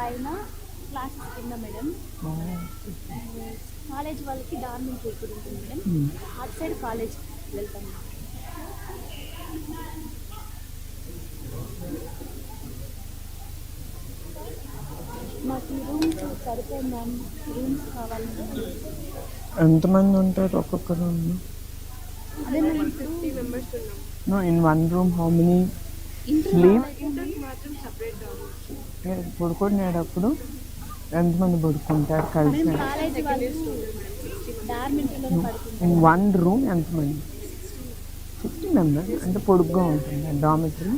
పైన క్లాసెస్ కింద madam. College వాళ్ళకి డార్మెంటరీ ఇక్కడ ఉంటుంది మేడం. అటు సైడ్ కాలేజ్ వెళ్తాం. మాకు ఈ రూమ్స్ సరిపోయి మ్యామ్. రూమ్స్ కావాలి ఎంతమంది ఉంటారు ఒక్కొక్క రూమ్ అదే మేము ఫిఫ్టీ మెంబర్స్ ఉన్నాం. No in one room how many separate పడుకునేటప్పుడు ఎంతమంది పడుకుంటారు కలిసి? వన్ రూమ్ ఎంతమంది? ఫిఫ్టీ మెంబర్స్ అంటే పొడుగ్గా ఉంటుంది. డామిటరీ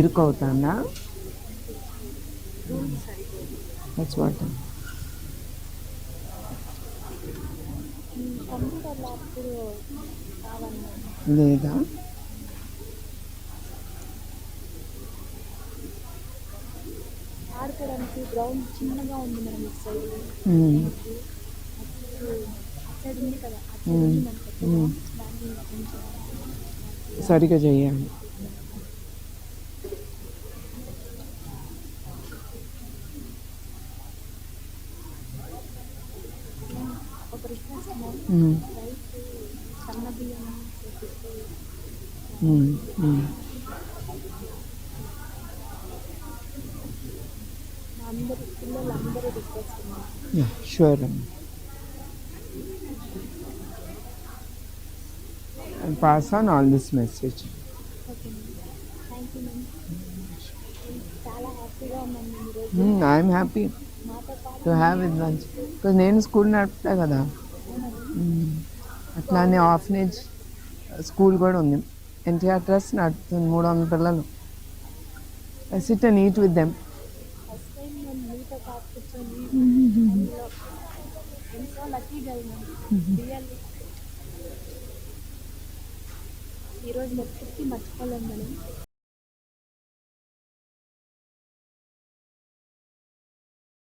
ఇరుకు దట్స్ వాట్ కంప్యూటర్ ల్యాబ్ కావాలి మ్యామ్ లేదా? ఆడుకోవడానికి గ్రౌండ్ చిన్నగా ఉంది మేడం ఇటు సైడ్ మ్మ్. అటు సైడ్ ఉంది కదా సరిగా చేయాలి. ఒక request మ్యామ్ మ్మ్. రైస్ సన్న బియ్యం చేపిస్తే మ్మ్. మ్మ్. మా అందరి పిల్లలు అందరూ request ma'am Yeah, sure. um, I'll pass on all this message. Okay ma'am thank you ma'am చాలా హ్యాపీగా ఉన్నాను మేము ఈరోజు Mm, I'm happy మాతో పాటు to have it lunch. Because నేను స్కూల్ నడుపుతా కదా Mm. అట్లానే ఆఫనేజ్ స్కూల్ కూడా ఉంది. ఎన్టీఆర్ ట్రస్ట్ నడుపుతుంది మూడు వందల పిల్లలు I sit and eat with them ఈరోజు మొత్తం మర్చిపోలేము మేడం.